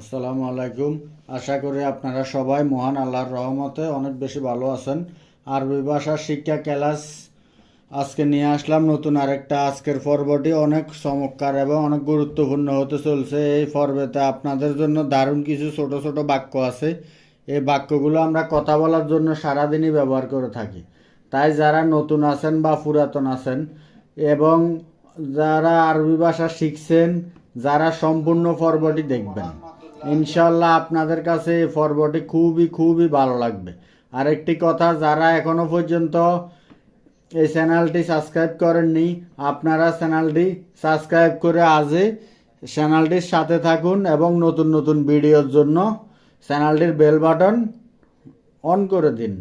আসসালামু আলাইকুম। আশা করি আপনারা সবাই মহান আল্লাহর রহমতে অনেক বেশি ভালো আছেন। আরবি ভাষার শিক্ষা ক্লাস আজকে নিয়ে আসলাম। নতুন আরেকটা আজকের পর্বটি অনেক চমৎকার এবং অনেক গুরুত্বপূর্ণ হতে চলছে। এই পর্বেতে আপনাদের জন্য দারুণ কিছু ছোট ছোট বাক্য আছে। এই বাক্যগুলো আমরা কথা বলার জন্য সারাদিনই ব্যবহার করে থাকি। তাই যারা নতুন আছেন বা পুরাতন আছেন এবং যারা আরবি ভাষা শিখছেন, যারা সম্পূর্ণ পর্বটি দেখবেন। ইনশাল্লাহ আপনাদের কাছে এই পর্বটি খুবই খুবই ভালো লাগবে। আরেকটি কথা, যারা এখনও পর্যন্ত এই চ্যানেলটি সাবস্ক্রাইব করেননি, আপনারা চ্যানেলটি সাবস্ক্রাইব করে আজই চ্যানেলটির সাথে থাকুন এবং নতুন নতুন ভিডিওর জন্য চ্যানেলটির বেল বাটন অন করে দিন।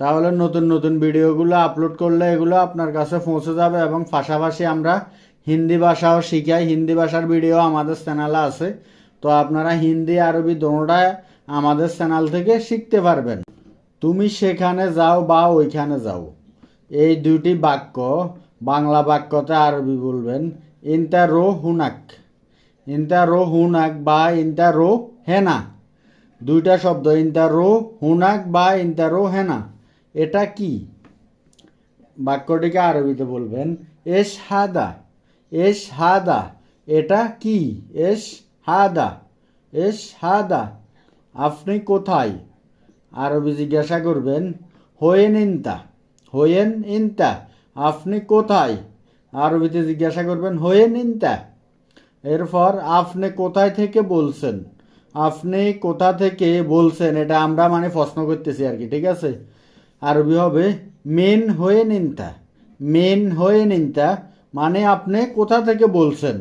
তাহলে নতুন নতুন ভিডিওগুলো আপলোড করলে এগুলো আপনার কাছে পৌঁছে যাবে এবং পাশাপাশি আমরা হিন্দি ভাষাও শিখাই। হিন্দি ভাষার ভিডিও আমাদের চ্যানেলে আছে। তো আপনারা হিন্দি, আরবি দোনোটায় আমাদের চ্যানেল থেকে শিখতে পারবেন। তুমি সেখানে যাও বা ওইখানে যাও। এই দুটি বাক্য বাংলা বাক্যতে আরবি বলবেন। ইনতা রো হুনাক। ইনতা রো হুনাক বা ইনতা রো হেনা। দুইটা শব্দ ইনতা রো হুনাক বা ইনতা রো হেনা। এটা কি? বাক্যটিকে আরবিতে বলবেন এস হাদা এস হাদা এটা কি? এস হাদা, এস হাদা, আপনি কোথায়? আরবি জিজ্ঞাসা করবেন, হোয়েন ইনতা হোয়েন ইনতা, আপনি কোথায়? আরবিতে জিজ্ঞাসা করবেন, হোয়েন ইনতা, এরপর আপনি কোথায় থেকে বলছেন? আপনি কোথা থেকে বলছেন? এটা আমরা মানে প্রশ্ন করতেছি আর কি, ঠিক আছে? আরবি হবে, মেন হয়ে নিনতা মেন হয়ে নিনতা মানে আপনি কোথা থেকে বলছেন?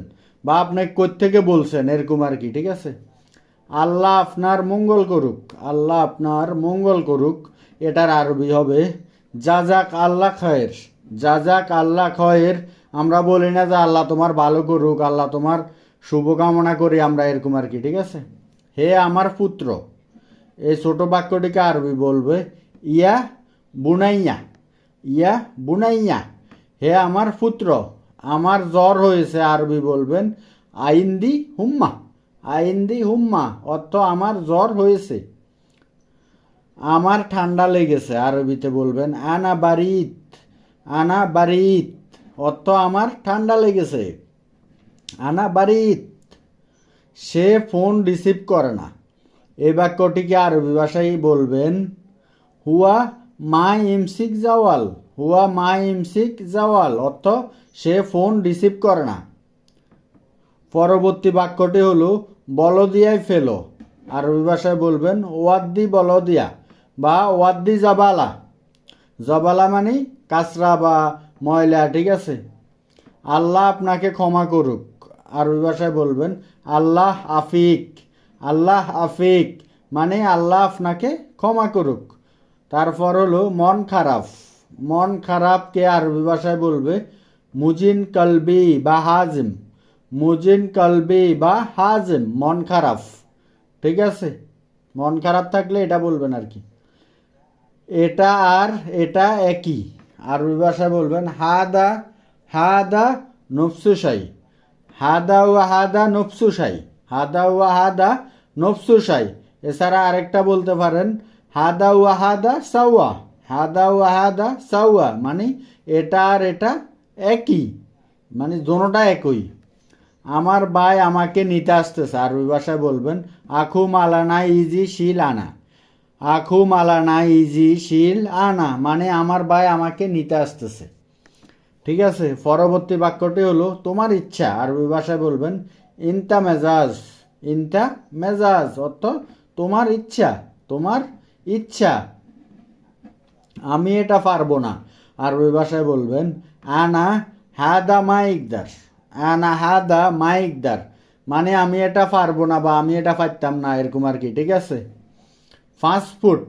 বা আপনি থেকে বলছেন? এরকম আর কি, ঠিক আছে? আল্লাহ আপনার মঙ্গল করুক, আল্লাহ আপনার মঙ্গল করুক, এটার আরবি হবে যা যাক আল্লাহ খয়ের যা যাক আল্লাহ খয়ের আমরা বলি না যে আল্লাহ তোমার ভালো করুক, আল্লাহ তোমার শুভকামনা করি, আমরা এরকম আর কি, ঠিক আছে? হে আমার পুত্র, এই ছোট বাক্যটিকে আরবি বলবে, ইয়া বুনাইয়া ইয়া বুনাইয়া হে আমার পুত্র আমার জ্বর হয়েছে, আরবি বলবেন, আইন্দি হুম্মা আইন্দি হুম্মা, অর্থ আমার জ্বর হয়েছে, আমার ঠান্ডা লেগেছে, আরবিতে বলবেন, আনা বারিত আনা বারিত, অর্থ আমার ঠান্ডা লেগেছে, আনা বারিত, সে ফোন রিসিভ করে না। এই বাক্যটিকে আরবি ভাষায় বলবেন, হুয়া মা ইমসিক জাওয়াল হুয়া মা ইমসিক জাওয়াল, অর্থ সে ফোন রিসিভ করে না। পরবর্তী বাক্যটি হলো, বলদিয়ায় ফেলো। আরবি ভাষায় বলবেন, ওয়াদ্দি বলদিয়া বা ওয়াদ্দি জাবালা। জবালা মানে কাঁচরা বা ময়লা, ঠিক আছে? আল্লাহ আপনাকে ক্ষমা করুক। আরবি ভাষায় বলবেন, আল্লাহ আফিক। আল্লাহ আফিক মানে আল্লাহ আপনাকে ক্ষমা করুক। তারপর হলো, মন খারাপ। মন খারাপকে আরবি ভাষায় বলবে? মুজিন কলবি বা হাজিম। মুজিন কলবি বা হাজিম, মন খারাপ। ঠিক আছে? মন খারাপ থাকলে এটা বলবেন আর কি। এটা আর এটা একই। আরবি ভাষায় বলবেন, হাদা হাদা নফসুসাই হাদা ও হাদা নফসুসাই হাদা ও হাদা নফসুসাই এছাড়া আরেকটা বলতে পারেন, হাদা ও হাদা সাওয়া। হাদা ও হাদা সাউয়া মানে এটা আর এটা একই মানে দোনোটা একই। আমার ভাই আমাকে নিতে আসতেছে আরবি ভাষায় বলবেন, আখু মালানা ইজি শিল আনা। আখু মালানা ইজি শিল আনা। মানে আমার ভাই আমাকে নিতে আসতেছে। ঠিক আছে, পরবর্তী বাক্যটি হলো, তোমার ইচ্ছা। আরবি ভাষায় বলবেন, ইনতা মেজাজ। ইনতা মেজাজ অর্থ, তোমার ইচ্ছা। তোমার ইচ্ছা। আমি এটা পারব না। আরবি ভাষায় বলবেন, আনা হাদা মাইকদার আনা হাদা মাইকদার মানে আমি এটা পারব না বা আমি এটা পারতাম না, এরকম আর কি, ঠিক আছে? ফাস্টফুড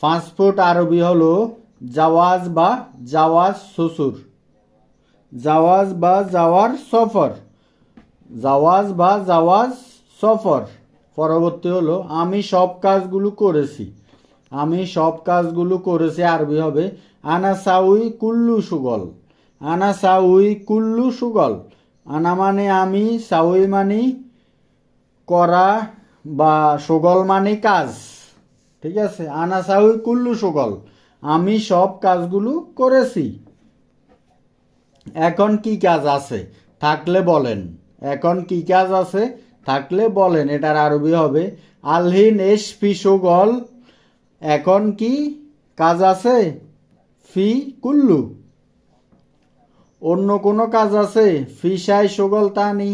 ফাস্টফুড আরবি হলো জাওয়াজ বা জাওয়াজ শ্বশুর। জাওয়াজ বা যাওয়ার সফর। জাওয়াজ বা জাওয়াজ সফর। পরবর্তী হলো, আমি সব কাজগুলো করেছি। আমি সব কাজগুলো করেছি আরবি হবে। আনা সাউই কুল্লু সুগল। আনা সাউই কুল্লু সুগল। আনা মানে আমি, সাউই মানে করা বা সুগল মানে কাজ। ঠিক আছে? আনা সাহুই কুল্লু সুগল। আমি সব কাজগুলো করেছি। এখন কি কাজ আছে? থাকলে বলেন। এখন কি কাজ আছে? থাকলে বলেন। এটার আরবি হবে। আলহিন এস পি সুগল এখন কি কাজ আছে? ফি কুল্লু। অন্য কোনো কাজ আছে? ফিসাই সুগল তানি।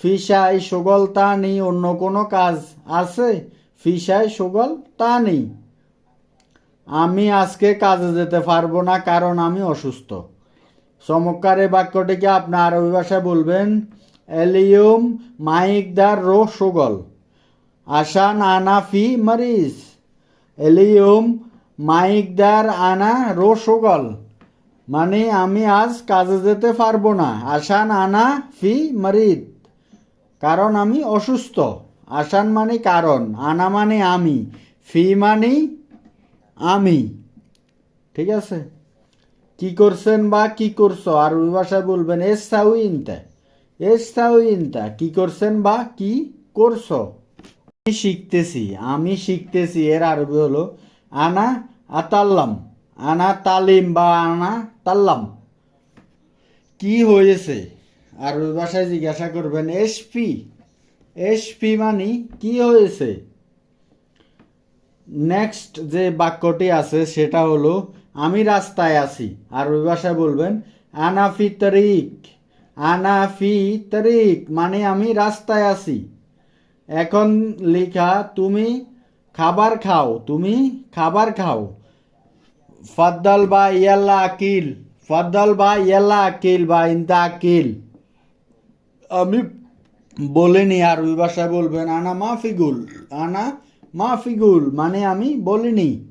ফিসাই সুগল তানি, অন্য কোনো কাজ আছে? ফিসাই সুগল তানি। আমি আজকে কাজে যেতে পারব না, কারণ আমি অসুস্থ। চমৎকার এই বাক্যটিকে আপনি আরবি ভাষায় বলবেন, এলিয়ম মাইক মাইকদার রো সুগল। আশা নানা ফি মারিজ এলিয়ম, মাইকদার, আনা রো সুগল মানে আমি আজ কাজে যেতে পারব না। আসান আনা, ফি, মারিদ। কারণ আমি অসুস্থ। আসান মানে কারণ, আনা মানে আমি, ফি মানে আমি। ঠিক আছে? কি করছেন বা কি করছ? আরবি ভাষায় বলবেন এস সাউ ইনতা এস সাউ ইনতা কি করছেন বা কি করছ? শিখতেছি, আমি শিখতেছি, এর আরবি হলো আনা আতাল্লাম, আনা তালিম বা আনা তাল্লাম। কি হয়েছে? আরবি ভাষায় জিজ্ঞাসা করবেন এসপি এসপি মানে কি হয়েছে? নেক্সট যে বাক্যটি আছে, সেটা হলো, আমি রাস্তায় আছি। আরবি ভাষায় বলবেন আনাফি তারিক আনাফি তারিক মানে আমি রাস্তায় আছি। এখন লেখা, তুমি খাবার খাও, তুমি খাবার খাও। ফাদ্দাল বা ইয়াল্লা আকিল, ফাদ্দাল বা ইয়াল্লা আকিল বা ইন্তা আকিল। আমি বলিনি আরবি ভাষায় বলবেন, আনা মাফিগুল আনা মাফিগুল। মানে আমি বলিনি।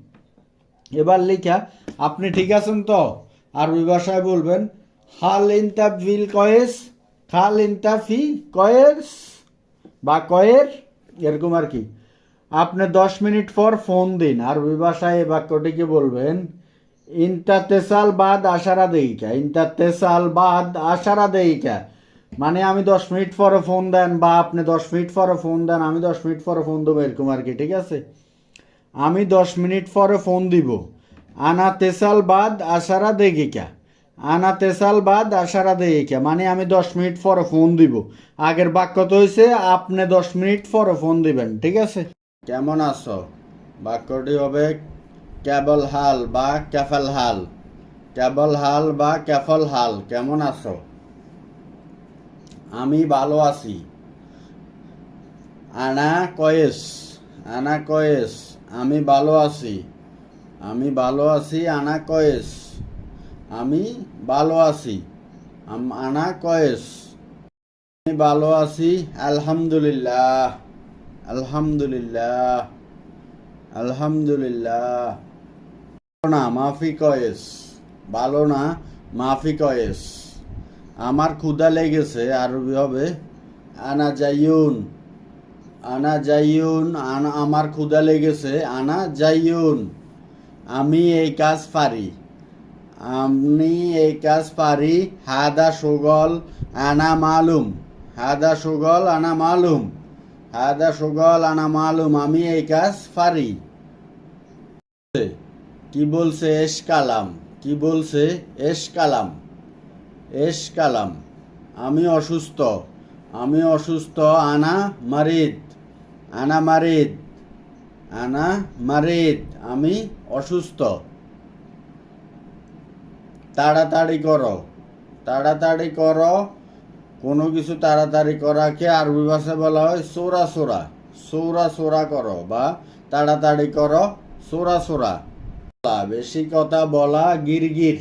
এবার লেখা, আপনি ঠিক আছেন তো? আরবি ভাষায় বলবেন, হাল ইনতা ফিল কয়েস, খাল ইনতা ফি কয়েস। বা কয়ের, এরকম আর কি। আপনি দশ মিনিট পর ফোন দিন আরবি ভাষায় এই বাক্যটিকে বলবেন? ইনতা তেসাল বাদ আশারা দেইকা ইনতা তেসাল বাদ আশারা দেইকা। মানে আমি দশ মিনিট পরে ফোন দেন, বা আপনি দশ মিনিট পরে ফোন দেন, আমি দশ মিনিট পরে ফোন দেবো, এরকম আর কি, ঠিক আছে? আমি দশ মিনিট পরে ফোন দিব। আনা তেসাল বাদ আশারা দেগিকা। আনা তেসাল বাদ আশারা দেগিকা মানে আমি দশ মিনিট পরে ফোন দিব। আগের বাক্য তো হয়েছে আপনি দশ মিনিট পরে ফোন দিবেন, ঠিক আছে? কেমন আছো? বাক্যটি হবে, কেবল হাল বা ক্যাফেল হাল। কেবল হাল বা ক্যাফল হাল, কেমন আছো? আমি ভালো আছি। আনা কয়েস আনা কয়েস, আমি ভালো আছি। আমি ভালো আছি, আনা কয়েস। আমি ভালো আছি। আনা কয়েস। আমি ভালো আছি, আলহামদুলিল্লাহ। আলহামদুলিল্লাহ। আলহামদুলিল্লাহ। না, মাফি কয়েস। ভালো না, মাফি কয়েস। আমার ক্ষুদা লেগেছে, আরবি হবে, আনা যাইউন আনা যাইউন আনা, আমার ক্ষুদা লেগেছে, আনা যাইউন আমি এই কাজ পারি। আমি এই কাজ পারি, হাদা সুগল আনা মালুম, হাদা সুগল আনা মালুম, হাদা সুগল আনা মালুম, আমি এই কাজ পারি। কি বলছে এস কালাম? কি বলছে এস কালাম? এস কালাম, আমি অসুস্থ আমি অসুস্থ, আনা মারিদ আনা মারিদ আনা মারিদ, আমি অসুস্থ। তাড়াতাড়ি করো। তাড়াতাড়ি করো। কোনো কিছু তাড়াতাড়ি করাকে আরবি ভাষায় বলা হয় সোরা সোরা। সৌরা সোরা করো বা তাড়াতাড়ি করো, সোরা সোরা। বেশি কথা বলা গিরগির।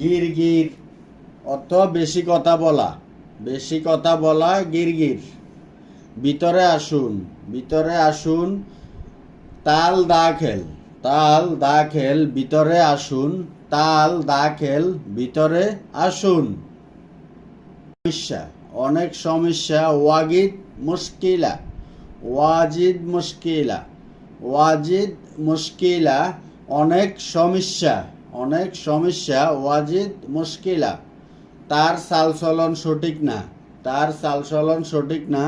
গিরগির অত বেশি কথা বলা। বেশি কথা বলা গিরগির। ভিতরে আসুন ভিতরে আসুন। তাল দা খেল, তাল দা খেল, ভিতরে আসুন। তাল, দাখেল, ভিতরে আসুন। সমস্যা, অনেক সমস্যা। ওয়াগিদ মুশকিলা। ওয়াজিদ মুশকিলা। ওয়াজিদ মুশকিলা, অনেক সমস্যা। অনেক সমস্যা, ওয়াজিদ মুশকিলা। তার চালচলন সঠিক না। তার চালচলন সঠিক না।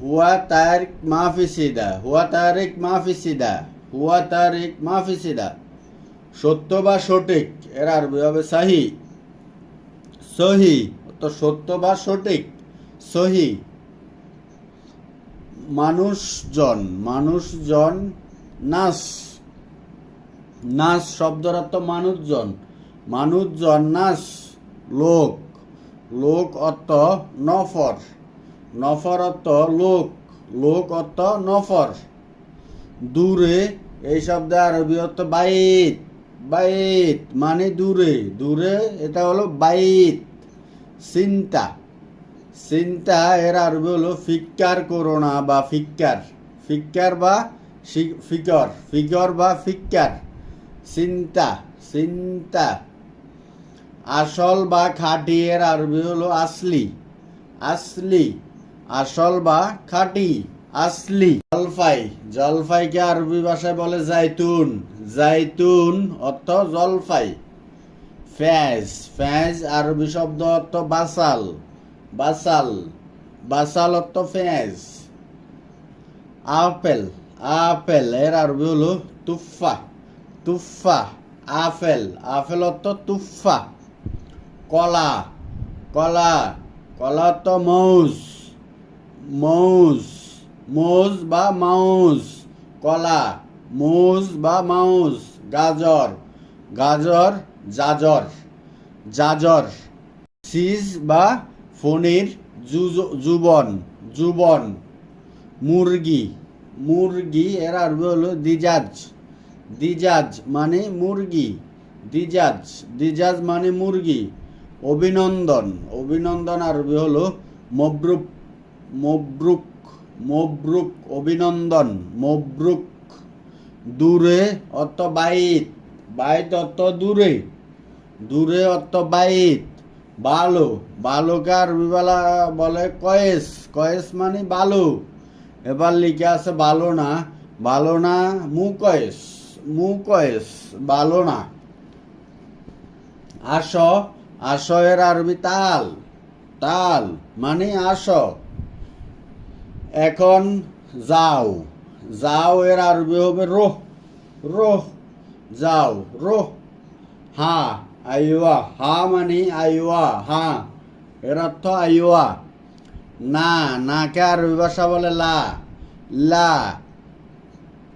হুয়া তারিক মাহফিসিদা হুয়া তারিক মাহফিসিদা হুয়া তারিক মাহফিসিদা সত্য বা সঠিক, এর আরবি হবে সাহি। সহি, তো সত্য বা সঠিক, সহি। মানুষজন মানুষজন, নাস। নাস শব্দের অর্থ মানুষজন। মানুষজন, নাস, লোক। লোক অর্থ নফর। নফর অর্থ লোক। লোক অর্থ নফর। দূরে এই শব্দে আরবি অর্থ বাইত। বাইত মানে দূরে। দূরে এটা হলো বাইত। চিন্তা। চিন্তা এর আরবি হলো ফিক্কার করোনা বা ফিক্কার। ফিক্কার বা ফিকর। ফিকর বা ফিক্কার। চিন্তা চিন্তা। আসল বা খাঁটি এর আরবি হলো আসলি। আসলি। আসল বা খাঁটি। আসলি, জলফাই। জলফাইকে আরবি ভাষায় বলে জাইতুন। জাইতুন অর্থ জলফাই। ফ্যাজ। ফ্যাজ আরবি শব্দ অর্থ বাসাল। বাসাল। বাসাল অর্থ ফ্যাজ। আপেল। আপেল, এর আরবি হলো তুফা তুফা আপেল। আপেল অর্থ তুফা কলা। কলা। কলা অর্থ মৌজ। মৌজ। মৌজ বা মাউজ, কলা, মৌজ বা মাউজ, গাজর গাজর, জাজর জাজর সিজ বা ফণির জুবন জুবন মুরগি মুরগি এর আরবি হলো দিজাজ দিজাজ মানে মুরগি, দিজাজ দিজাজ মানে মুরগি, অভিনন্দন অভিনন্দন আরবি হলো মব্রুক মব্রুক মব্রুক অভিনন্দন। মব্রুক দূরে অর্থ বাইত বাইত অত দূরে। দূরে অর্থ বাইত, বালো। বালোকে আরবি বলা কয়েস। কয়েস মানে বালু। এবার লিখে আছে বালো না বালো না মু কয়েস, মু বালো না আস আস এর আরবি তাল। তাল মানে আস। এখন যাও যাও এর আরবি হবে রোহ রোহ, যাও, রোহ, হা, আইওয়া, হা মানে আইওয়া, হা, এর অর্থ আইওয়া। না, নাকে আরবি ভাষা বলে লা লা,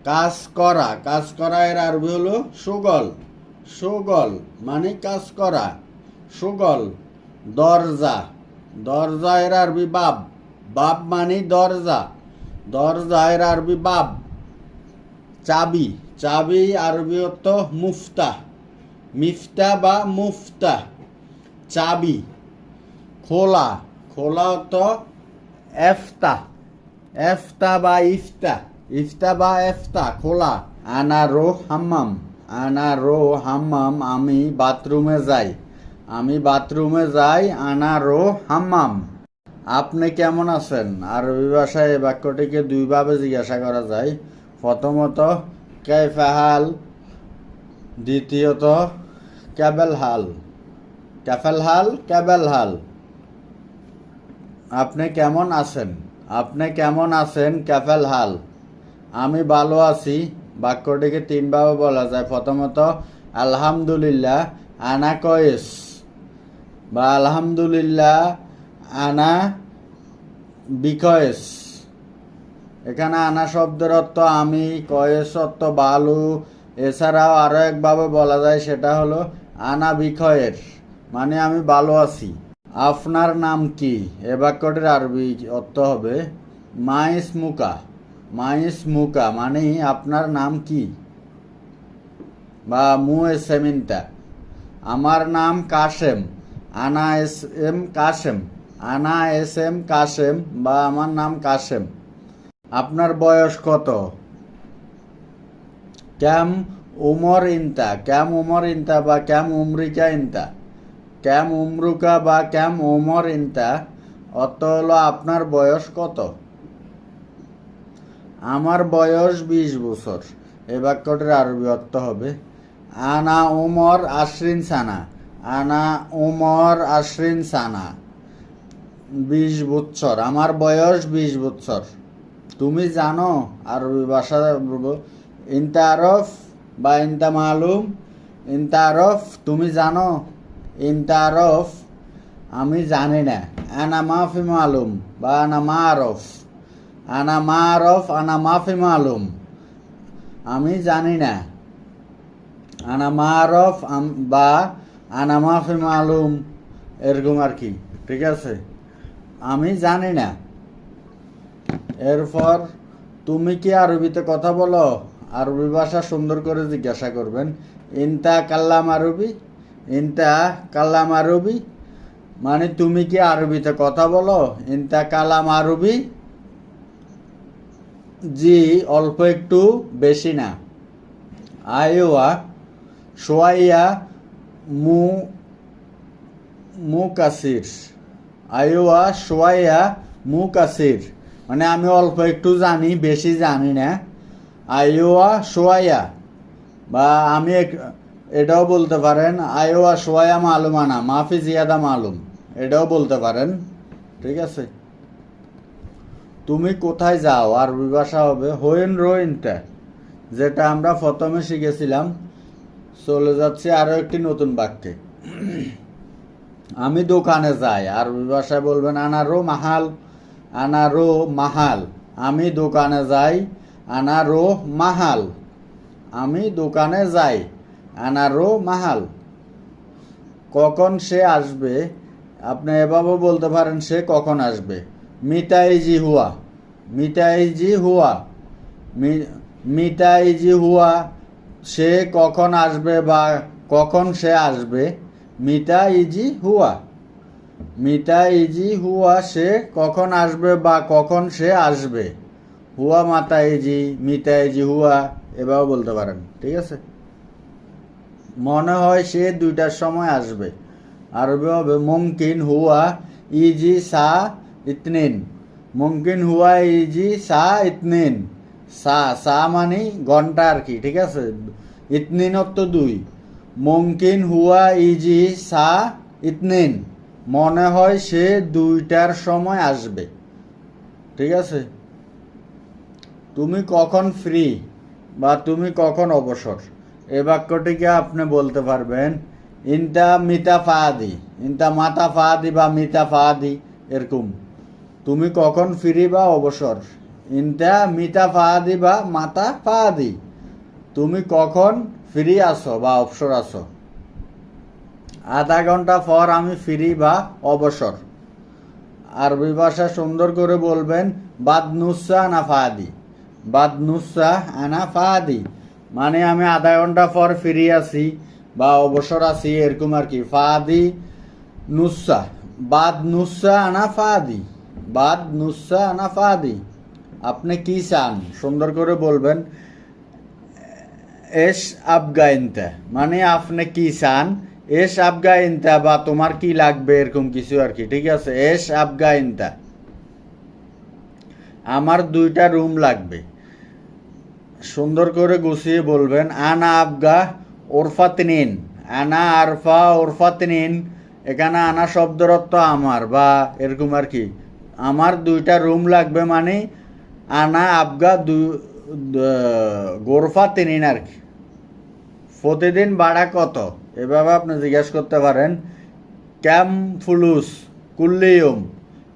কাজ করা কাজ করা এর আরবি হলো সুগল সুগল মানে কাজ করা, সুগল, দরজা দরজা এর আরবি বাব। বাব মানে দরজা। দরজা এর আরবি বাব। চাবি। চাবি আরবি অর্থ মুফতা মিফতা বা মুফতা চাবি। খোলা। খোলা অর্থ এফতা এফতা বা ইফতা ইফতা বা এফতা খোলা। আনা রো হাম্মাম। আনা রো হাম্মাম। আমি বাথরুমে যাই। আমি বাথরুমে যাই, আনা রো হাম্মাম। আপনি কেমন আছেন? আরবি ভাষায় এই বাক্যটিকে দুইভাবে জিজ্ঞাসা করা যায়। প্রথমত, কেফাহাল দ্বিতীয়ত ক্যাবেল হাল ক্যাফেল হাল ক্যাবেল হাল আপনি কেমন আছেন? আপনি কেমন আছেন? ক্যাফেল হাল আমি ভালো আছি বাক্যটিকে তিনভাবে বলা যায়। প্রথমত, আলহামদুলিল্লাহ আনা কয়েস বা আলহামদুলিল্লাহ আনা বিকয়েস। এখানে আনা শব্দের অর্থ আমি, কয়েস অর্থ বালু। এছাড়াও আরও একভাবে বলা যায়, সেটা হলো আনা বিকয়ের মানে আমি ভালো আছি। আপনার নাম কি? এ বাক্যটির আরবি অর্থ হবে মাইস মুকা। মাইস মুকা মানে আপনার নাম কি? বা মু এস এমিনটা আমার নাম কাশেম। আনা এস এম কাশেম। আনা এস এম কাশেম বা আমার নাম কাশেম। আপনার বয়স কত? ক্যাম উমর ইনতা, ক্যাম উমর ইনতা বা ক্যাম উমরিকা ইনতা? ক্যাম উমরুকা বা ক্যাম ওমর ইনতা, অর্থ হলো আপনার বয়স কত? আমার বয়স বিশ বছর এই বাক্যটির আরবি অর্থ হবে, আনা উমর আশ্রিন সানা, আনা উমর আশ্রিন সানা। বিশ বছর আমার বয়স বিশ বছর তুমি জানো আরবি ভাষা বলব ইনতা আরফ বা ইনতা মালুম ইনতা আরফ তুমি জানো ইনতা আরফ আমি জানি না। আনা মাফি মালুম বা আনা মা আরফ আনা মা আরফ আনা মাফি মালুম। আমি জানি না। আনা মা আরফ আম- বা আনা মাফি মালুম, এরকম আর কি। ঠিক আছে? আমি জানি না। এরপর তুমি কি আরবিতে কথা বলো? আরবি ভাষা সুন্দর করে জিজ্ঞাসা করবেন। ইনতা কাল্লাম আরবি? ইনতা কাল্লাম আরবি? মানে তুমি কি আরবিতে কথা বলো? ইনতা কালাম আরবি? জি, অল্প একটু বেশি না। আয়োয়া সোয়াইয়া, মু মু মুকাসির আয়োয়া সোয়াইয়া মুকাসির মানে আমি অল্প একটু জানি, বেশি জানি না। আয়োয়া সোয়াইয়া। বা আমি এটাও বলতে পারেন আয়োয়া সোয়াইয়া মালুমানা মাফি জিয়াদা মালুম। এটাও বলতে পারেন, ঠিক আছে? তুমি কোথায় যাও, আরবি ভাষা হবে, হোয়েন রোয়েনটা, যেটা আমরা প্রথমে শিখেছিলাম। চলে যাচ্ছে আরও একটি নতুন বাক্যে। আমি দোকানে যাই আরবি ভাষায় বলবেন আনারো মাহাল আনারো মাহাল। আমি দোকানে যাই আনারো মাহাল। আমি দোকানে যাই আনারো মাহাল। কখন সে আসবে? আপনি এভাবে বলতে পারেন, সে কখন আসবে? মিটাইজি হুয়া মিটাইজি হুয়া, মি- মিটাইজি হুয়া, সে কখন আসবে বা কখন সে আসবে? মিটা ইজি হুয়া। মিটা ইজি হুয়া সে কখন আসবে বা কখন সে আসবে? হুয়া মাতা ইজি মিটা ইজি হুয়া, এভাবে বলতে পারেন, ঠিক আছে? মনে হয় সে দুইটার সময় আসবে। আরবি হবে মুমকিন হুয়া ইজি সা ইতনিন। মুমকিন হুয়া ইজি সা ইতনিন। সা সা মানে ঘণ্টা আর কি, ঠিক আছে? ইতনিন তো দুই। মুমকিন হুয়া ইজি সা ইতনিন। মনে হয় সে দুইটার সময় আসবে। ঠিক আছে? তুমি কখন ফ্রি বা তুমি কখন অবসর? এ বাক্যটিকে আপনি বলতে পারবেন? ইনটা মিতা ফাদি, ইনটা মাতা ফাদি বা মিতা ফাদি এরকম। তুমি কখন ফ্রি বা অবসর? ইনটা মিতা ফাদি বা মাতা ফাদি। তুমি কখন ফ্রি আসো বা অবসর আসো আধা ঘণ্টা পর আমি ফ্রি বা অবসর। আরবি ভাষা সুন্দর করে বলবেন বাদ বাদনুসা আনা ফাদি। বাদনুসা আনা ফাদি। মানে আমি আধা ঘণ্টা পর ফিরে আসি বা অবসর আছি, এরকম আর কি। ফাদি নুসা। বাদ নুসা আনা ফাদি। বাদ নুসা আনা ফাদি। আপনি কি চান? সুন্দর করে বলবেন এস আফগাইনতা। মানে আপনি কি চান? এস আফগাইনতা বা তোমার কি লাগবে এরকম কিছু আর কি, ঠিক আছে? এস আফগাইনতা। আমার দুইটা রুম লাগবে। সুন্দর করে গুছিয়ে বলবেন, আনা আবগা ওরফাতনিন, আনা আরফা ওরফাতনিন, এখানে আনা শব্দের অর্থ আমার বা এরকম আর কি। আমার দুইটা রুম লাগবে মানে আনা আবগা দু গোরফা তিনিন আর কি প্রতিদিন ভাড়া কত? এভাবে আপনি জিজ্ঞাসা করতে পারেন। ক্যাম ফুলুস কুল্লিয়ম।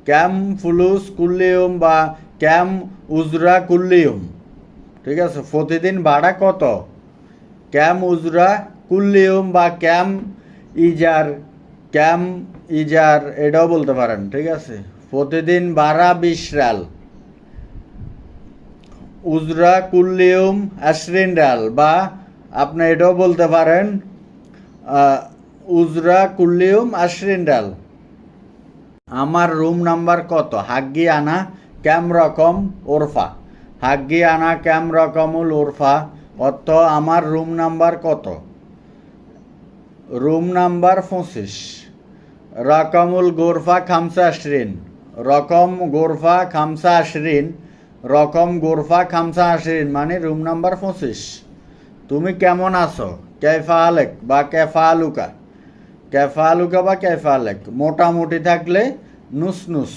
ক্যাম ফুলুস কুল্লিয়ম বা ক্যাম উজরা কুল্লিয়ম। ঠিক আছে? প্রতিদিন ভাড়া কত? ক্যাম উজরা কুল্লিয়ম বা ক্যাম ইজার ক্যাম ইজার, এটাও বলতে পারেন। ঠিক আছে? প্রতিদিন ভাড়া বিশ রাল উজরা কুল্লিয়ম আশরিন ডাল বা আপনি এটাও বলতে পারেন উজরা কুল্লিয়ম আশরিন ডাল আমার রুম নাম্বার কত? হাগ্গি আনা ক্যাম রকম ওরফা। হাগ্গি আনা ক্যাম রকমুল ওরফা। অর্থ আমার রুম নাম্বার কত? রুম নাম্বার পঁচিশ। রকমুল গোরফা খামসা আশরিন। রকম গোরফা খামসা আশরিন। রকম গোরফা খামসা আশরিন মানে রুম নাম্বার পঁচিশ। তুমি কেমন আছো? ক্যাফা আলেক বা ক্যাফা আলুকা? ক্যাফা আলুকা বা ক্যাফা আলেক? মোটামুটি থাকলে নুস নুস।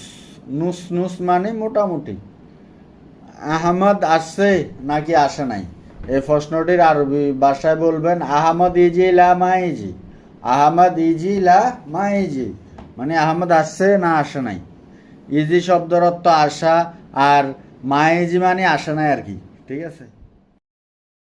নুস নুস মানে মোটামুটি। আহমদ আসছে নাকি আসে নাই? এই প্রশ্নটির আরবি ভাষায় বলবেন, আহমদ ইজি লা মাইজি আহমদ ইজি লা মাইজি মানে আহমদ আসছে না আসে নাই? ইজি শব্দের অর্থ আসা আর মাইজি মানে আসে নাই আর কি ঠিক আছে?